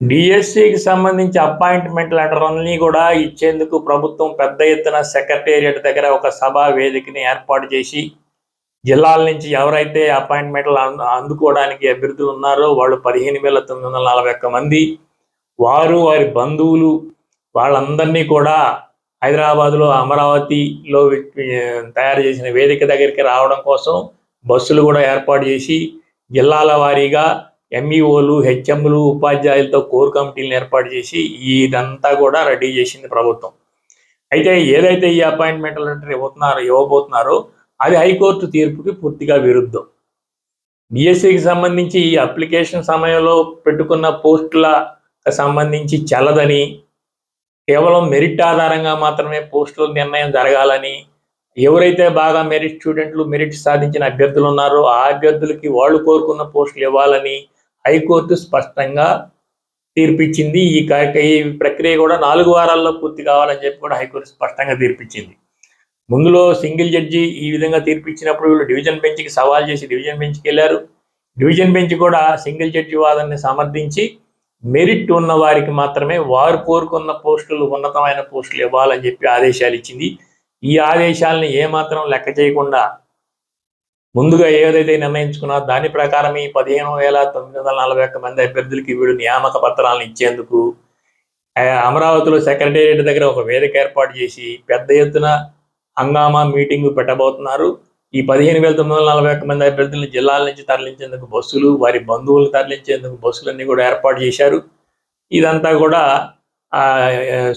డిఎస్సికి సంబంధించి అపాయింట్మెంట్ లెటర్లని కూడా ఇచ్చేందుకు ప్రభుత్వం పెద్ద ఎత్తున సెక్రటేరియట్ దగ్గర ఒక సభా వేదికని ఏర్పాటు చేసి జిల్లాల నుంచి ఎవరైతే అపాయింట్మెంట్లు అందు- అందుకోవడానికి అభ్యర్థులు ఉన్నారో వాళ్ళు పదిహేను వేల తొమ్మిది వందల నలభై ఒక్క మంది వారు వారి బంధువులు వాళ్ళందరినీ కూడా హైదరాబాద్లో అమరావతిలో తయారు చేసిన వేదిక దగ్గరికి రావడం కోసం బస్సులు కూడా ఏర్పాటు చేసి జిల్లాల వారీగా ఎంఈఓలు హెచ్ఎంలు ఉపాధ్యాయులతో కోర్ కమిటీలను ఏర్పాటు చేసి ఇదంతా కూడా రెడీ చేసింది ప్రభుత్వం. అయితే ఏదైతే ఈ అపాయింట్మెంట్ అంటే ఇవ్వతున్నారో ఇవ్వబోతున్నారో అది హైకోర్టు తీర్పుకి పూర్తిగా విరుద్ధం. బీఎస్సీకి సంబంధించి ఈ అప్లికేషన్ సమయంలో పెట్టుకున్న పోస్టుల సంబంధించి చల్లదని కేవలం మెరిట్ ఆధారంగా మాత్రమే పోస్టుల నిర్ణయం జరగాలని ఎవరైతే బాగా మెరిట్ స్టూడెంట్లు మెరిట్ సాధించిన అభ్యర్థులు ఉన్నారో ఆ అభ్యర్థులకి వాళ్ళు కోరుకున్న పోస్టులు ఇవ్వాలని హైకోర్టు స్పష్టంగా తీర్పిచ్చింది. ఈ ఈ ప్రక్రియ కూడా నాలుగు వారాల్లో పూర్తి కావాలని చెప్పి కూడా హైకోర్టు స్పష్టంగా తీర్పిచ్చింది. ముందులో సింగిల్ జడ్జి ఈ విధంగా తీర్పిచ్చినప్పుడు వీళ్ళు డివిజన్ బెంచ్కి సవాల్ చేసి డివిజన్ బెంచ్కి వెళ్ళారు డివిజన్ బెంచ్ కూడా సింగిల్ జడ్జి వాదనని సమర్థించి మెరిట్ ఉన్న వారికి మాత్రమే వారు కోరుకున్న పోస్టులు ఉన్నతమైన పోస్టులు ఇవ్వాలని చెప్పి ఆదేశాలు ఇచ్చింది ఈ ఆదేశాలను ఏమాత్రం లెక్క చేయకుండా ముందుగా ఏదైతే నిర్ణయించుకున్నారో దాని ప్రకారం ఈ పదిహేను వేల తొమ్మిది వందల నలభై ఒక్క మంది అభ్యర్థులకి వీడు నియామక పత్రాలను ఇచ్చేందుకు అమరావతిలో సెక్రటేరియట్ దగ్గర ఒక వేదిక ఏర్పాటు చేసి పెద్ద ఎత్తున హంగామా మీటింగ్ పెట్టబోతున్నారు. ఈ పదిహేను వేల తొమ్మిది వందల నలభై ఒక్క మంది అభ్యర్థులను జిల్లాల నుంచి తరలించేందుకు బస్సులు వారి బంధువులు తరలించేందుకు బస్సులన్నీ కూడా ఏర్పాటు చేశారు. ఇదంతా కూడా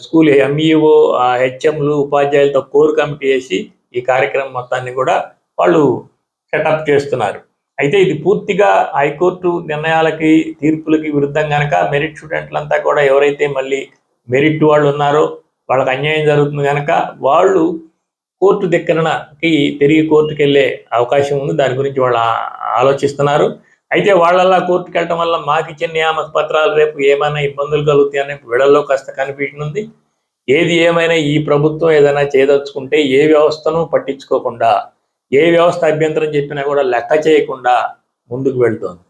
స్కూల్ ఎంఈఓ హెచ్ఎంలు ఉపాధ్యాయులతో కోర్ కమిటీ వేసి ఈ కార్యక్రమం మొత్తాన్ని కూడా వాళ్ళు సెటప్ చేస్తున్నారు. అయితే ఇది పూర్తిగా హైకోర్టు నిర్ణయాలకి తీర్పులకి విరుద్ధం కనుక మెరిట్ స్టూడెంట్లంతా కూడా ఎవరైతే మళ్ళీ మెరిట్ వాళ్ళు ఉన్నారో వాళ్ళకి అన్యాయం జరుగుతుంది కనుక వాళ్ళు కోర్టు దగ్గరకి తిరిగి కోర్టుకు వెళ్ళే అవకాశం ఉంది. దాని గురించి వాళ్ళు ఆలోచిస్తున్నారు. అయితే వాళ్ళలా కోర్టుకు వెళ్ళటం వల్ల మాకు ఇచ్చిన నియామక పత్రాలు రేపు ఏమైనా ఇబ్బందులు కలుగుతాయని విడల్లో కాస్త కన్ఫ్యూజన్ ఉంది ఏది ఏమైనా ఈ ప్రభుత్వం ఏదైనా చేయదలుచుకుంటే ఏ వ్యవస్థను పట్టించుకోకుండా ఏ వ్యవస్థ అభ్యంతరం చెప్పినా కూడా లెక్క చేయకుండా ముందుకు వెళ్తోంది.